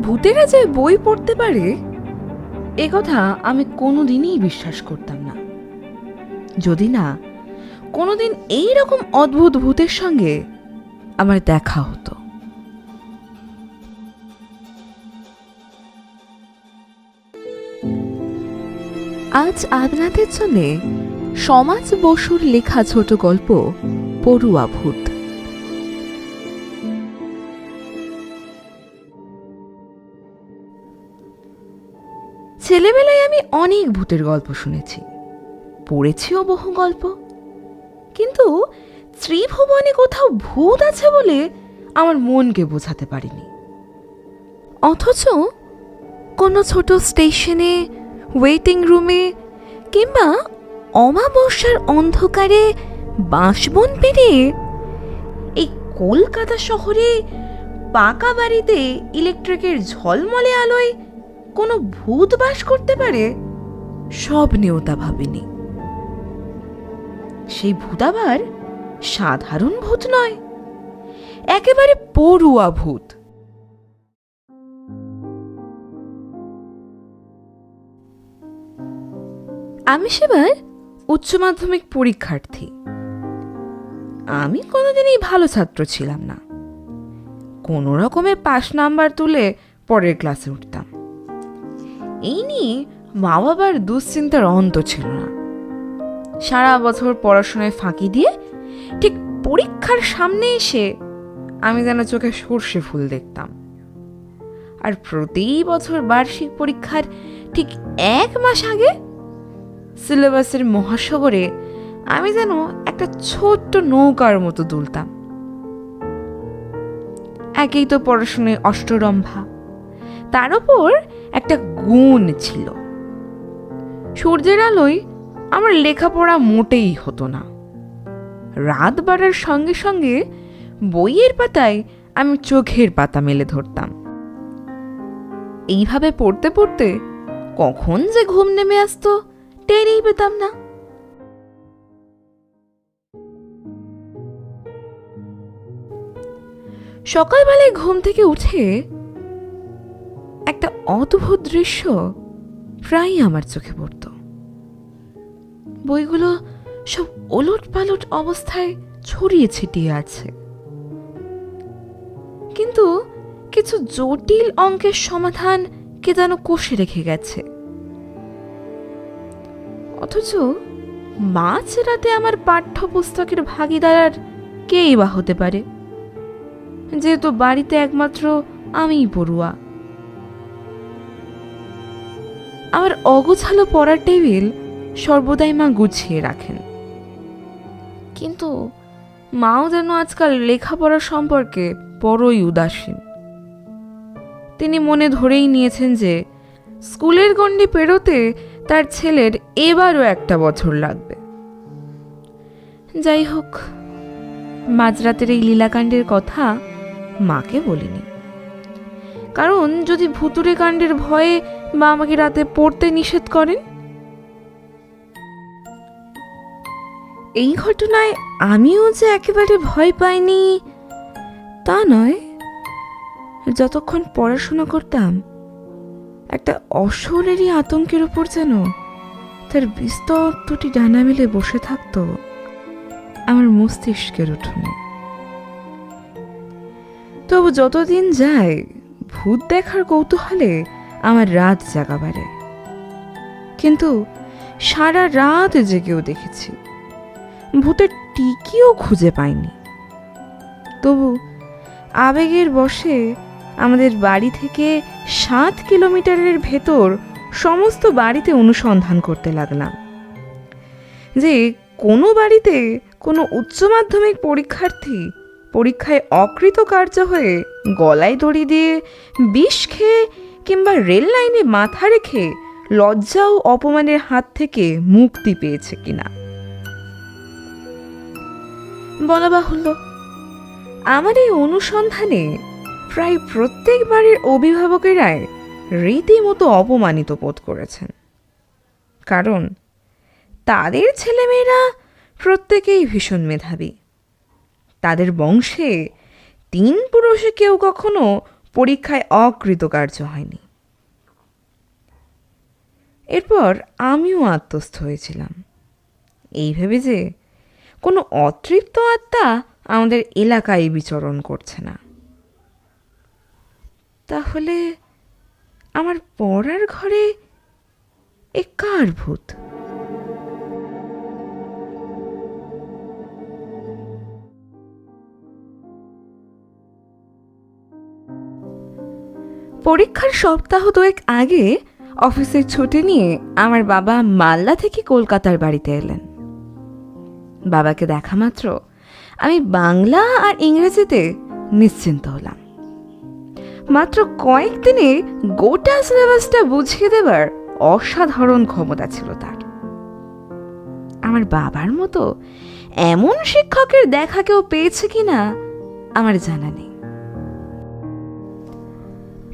ভূতেরা যে বই পড়তে পারে, এ কথা আমি কোনোদিনই বিশ্বাস করতাম না। যদি না, কোনোদিন এই রকম অদ্ভুত ভূতের সঙ্গে আমার দেখা হতো। আজ আদনাথের জন্যে সমাজ বসুর লেখা ছোট গল্প পড়ুয়া ভূত। ছেলেবেলায় আমি অনেক ভূতের গল্প শুনেছি। পড়েছিও বহু গল্প। কিন্তু ত্রিভুবনে কোথাও ভূত আছে বলে আমার মনকে বোঝাতে পারিনি। অথচ কোনো ছোট স্টেশনে, ওয়েটিং রুমে কিংবা অমাবস্যার অন্ধকারে বাঁশবন পেরিয়ে এই কলকাতা শহরে পাকা বাড়িতে ইলেকট্রিকের ঝলমলে আলোয় কোনো ভূত বাস করতে পারে? সব নেওতা ভাবিনি। সেই ভূত আবার সাধারণ ভূত নয়, একেবারে পড়ুয়া ভূত। আমি সেবার উচ্চ মাধ্যমিক পরীক্ষার্থী। আমি কোনোদিনই ভালো ছাত্র ছিলাম না। কোনো রকমে পাশ নাম্বার তুলে পরের ক্লাসে উঠতাম। এই নিয়ে মা বাবার দুশ্চিন্তার অন্ত ছিল না। সারা বছর পড়াশোনায় ফাঁকি দিয়ে ঠিক পরীক্ষার সামনে এসে আমি যেন চোখে সর্ষে ফুল দেখতাম। আর প্রতি বছর বার্ষিক পরীক্ষার ঠিক এক মাস আগে সিলেবাসের মহাসাগরে আমি যেন একটা ছোট্ট নৌকার মতো দুলতাম। একেই তো পড়াশোনায় অষ্টরম্ভা। তার উপর একটা গুণ ছিল। সূর্যের আলোয় আমার লেখাপড়া মোটেই হতো না। রাত বাড়ার সঙ্গে সঙ্গে বইয়ের পাতায় আমি চোখের পাতা মেলে ধরতাম। এইভাবে পড়তে পড়তে কখন যে ঘুম নেমে আসতো টেরেই পেতাম না। সকালবেলায় ঘুম থেকে উঠে অদ্ভুত দৃশ্য প্রায়ই আমার চোখে পড়ত। বইগুলো সব ওলট পালট অবস্থায় ছড়িয়ে ছিটিয়ে আছে। কিন্তু কিছু জটিল অঙ্কের সমাধান কে যেন কষে রেখে গেছে। অথচ মাঝ রাতে আমার পাঠ্যপুস্তকের ভাগিদার কেই বা হতে পারে? যেহেতু বাড়িতে একমাত্র আমিই পড়ুয়া। আমার অগোছালো পড়ার টেবিল সর্বদাই মা গুছিয়ে রাখেন। কিন্তু মাও যেন আজকাল লেখাপড়া সম্পর্কে বড়ই উদাসীন। তিনি মনে ধরেই নিয়েছেন যে, স্কুলের গণ্ডি পেরোতে তার ছেলের এবারও একটা বছর লাগবে। যাই হোক, মাঝরাতের এই লীলাকাণ্ডের কথা মাকে বলিনি। কারণ যদি ভুতুরে কাণ্ডের ভয়ে মা আমাকে রাতে পড়তে নিষেধ করেন। এই ঘটনায় আমিও যে একেবারে ভয় পাইনি, তা নয়। যতক্ষণ পড়াশোনা করতাম, একটা অশরীরী আতঙ্কের উপর যেন তার বিস্তর দুটি ডানা মিলে বসে থাকতো আমার মস্তিষ্কের উঠোনে। তবু যতদিন যায়, ভূত দেখার কৌতূহলে আমার রাত জাগা বাড়ে। কিন্তু সারা রাত জেগেও দেখেছি, ভূতের টিকিও খুঁজে পাইনি। তবু আবেগের বসে আমাদের বাড়ি থেকে সাত কিলোমিটারের ভেতর সমস্ত বাড়িতে অনুসন্ধান করতে লাগলাম। যে কোনো বাড়িতে কোনো উচ্চ মাধ্যমিক পরীক্ষার্থী পরীক্ষায় অকৃতকার্য হয়ে গলায় দড়ি দিয়ে বিষ খেয়ে কিংবা রেল লাইনে মাথা রেখে লজ্জা ও অপমানের হাত থেকে মুক্তি পেয়েছে কিনা? বলা বাহুল্য। আমার এই অনুসন্ধানে প্রায় প্রত্যেক বাড়ির অভিভাবকেরাই রীতিমতো অপমানিত বোধ করেছেন। কারণ তাদের ছেলেমেয়েরা প্রত্যেকেই ভীষণ মেধাবী। তাদের বংশে তিন পুরুষে কেউ কখনো পরীক্ষায় অকৃতকার্য হয়নি। এরপর আমিও আত্মস্থ হয়েছিলাম। এই ভেবে যে কোনো অতৃপ্ত আত্মা আমাদের এলাকায় বিচরণ করছে না। তাহলে আমার পড়ার ঘরে এ কার ভূত? পরীক্ষার সপ্তাহ দুয়েক আগে অফিসের ছুটি নিয়ে আমার বাবা মালদা থেকে কলকাতার বাড়িতে এলেন। বাবাকে দেখা মাত্র আমি বাংলা আর ইংরেজিতে নিশ্চিন্ত হলাম। মাত্র কয়েকদিনে গোটা সিলেবাসটা বুঝিয়ে দেবার অসাধারণ ক্ষমতা ছিল তার। আমার বাবার মতো এমন শিক্ষকের দেখা কেউ পেয়েছে কিনা আমার জানা নেই।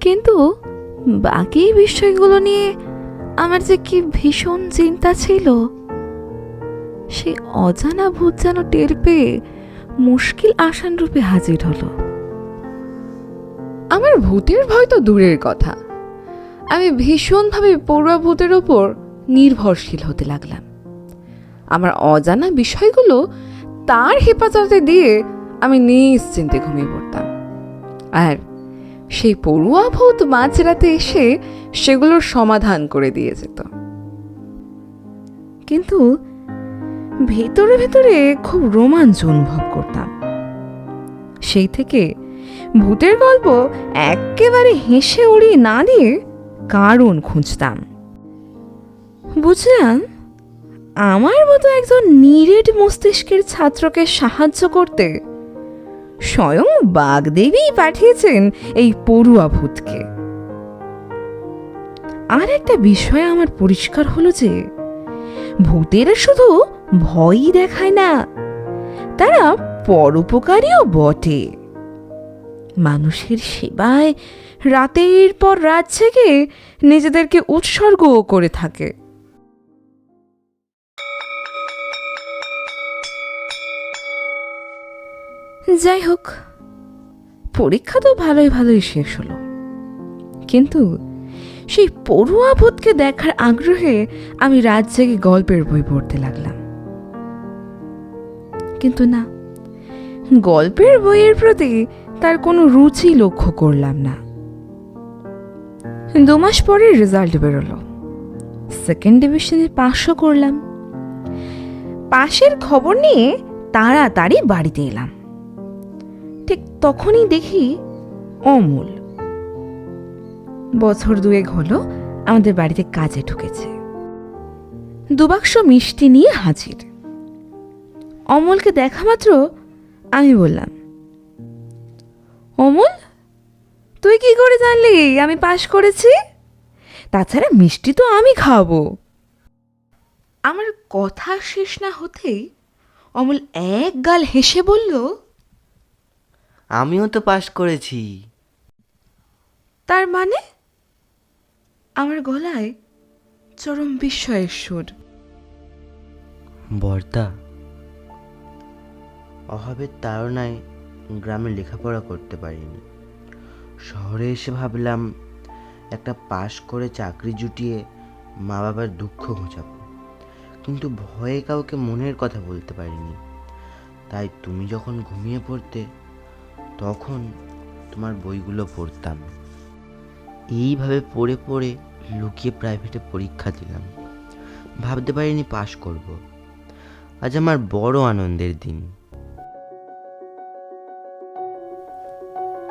কিন্তু বাকি বিষয়গুলো নিয়ে আমার যে কি ভীষণ চিন্তা ছিল, সে অজানা ভূত যেন টের পেয়ে মুশকিল আসান রূপে হাজির হলো। আমার ভূতের ভয় তো দূরের কথা। আমি ভীষণভাবে পড়ুয়া ভূতের ওপর নির্ভরশীল হতে লাগলাম। আমার অজানা বিষয়গুলো তার হেফাজতে দিয়ে আমি নিশ্চিন্তে ঘুমিয়ে পড়তাম। আর সেই পড়ুয়া ভূত মাঝরাতে এসে সেগুলোর সমাধান করে দিয়ে যেত। কিন্তু ভেতরে ভেতরে খুব রোমাঞ্চ অনুভব করতাম। সেই থেকে ভূতের গল্প একেবারে হেসে উড়িয়ে না দিয়ে কারণ খুঁজতাম। বুঝলাম, আমার মতো একজন নিরেট মস্তিষ্কের ছাত্রকে সাহায্য করতে স্বয়ং বাগদেবী পাঠিয়েছেন এই পড়ুয়া ভূতকে। আর একটা বিষয় আমার পরিষ্কার হলো যে, ভূতেরা শুধু ভয়ই দেখায় না, তারা পরোপকারীও বটে। মানুষের সেবায় রাতের পর রাত জেগে নিজেদেরকে উৎসর্গও করে থাকে। যাই হোক পরীক্ষা তো ভালোই ভালোই শেষ হলো। কিন্তু সেই পড়ুয়া ভূতকে দেখার আগ্রহে আমি রাত জেগে গল্পের বই পড়তে লাগলাম। কিন্তু না, গল্পের বইয়ের প্রতি তার কোনো রুচি লক্ষ্য করলাম না। দু মাস পরে রেজাল্ট বেরোলো। সেকেন্ড ডিভিশনে পাশও করলাম। পাশের খবর নিয়ে তাড়াতাড়ি বাড়িতে এলাম। ঠিক তখনই দেখি অমূল। বছর দুয়েক হলো আমাদের বাড়িতে কাজে ঢুকেছে। দুবাক্স মিষ্টি নিয়ে হাজির। অমলকে দেখা মাত্র আমি বললাম, অমল, তুই কি করে জানলি আমি পাশ করেছি? তাছাড়া মিষ্টি তো আমি খাওয়াবো আমার কথা শেষ না হতেই অমল এক গাল হেসে বলল আমিও তো পাশ করেছি। তার মানে? আমার গলায় চরম বিস্ময়ের সুর। বর্দা অভাবের তাড়নায় গ্রামে লেখাপড়া করতে পারিনি। শহরে এসে ভাবলাম একটা পাশ করে চাকরি জুটিয়ে মা বাবার দুঃখ ঘোচাবো। কিন্তু ভয়ে কাউকে মনের কথা বলতে পারিনি। তাই তুমি যখন ঘুমিয়ে পড়তে তখন তোমার বইগুলো পড়তাম। এইভাবে পড়ে পড়ে লুকিয়ে প্রাইভেটে পরীক্ষা দিলাম। ভাবতে পারিনি পাশ করব। আজ আমার বড় আনন্দের দিন।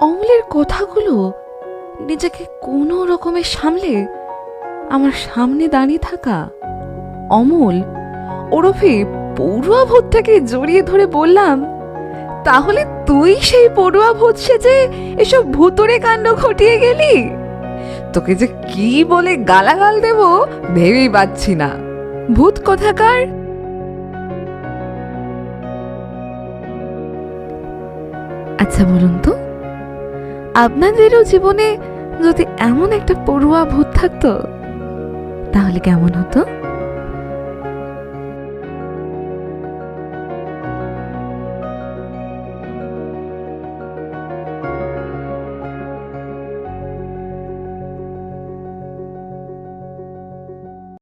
অমলের কথাগুলো নিজেকে কোনো রকমে সামলে আমার সামনে দাঁড়িয়ে থাকা অমল ওরফে পড়ুয়া ভূতটাকে জড়িয়ে ধরে বললাম তাহলে তুই সেই পড়ুয়া ভূত সেজে এসব ভূতরে কাণ্ড ঘটিয়ে গেলি? তোকে যে কি বলে গালাগাল দেব ভেবেই পাচ্ছি না। ভূত কথাকার? আচ্ছা বলুন তো, আপনাদেরও জীবনে যদি এমন একটা পড়ুয়া ভূত থাকতো, তাহলে কেমন হতো?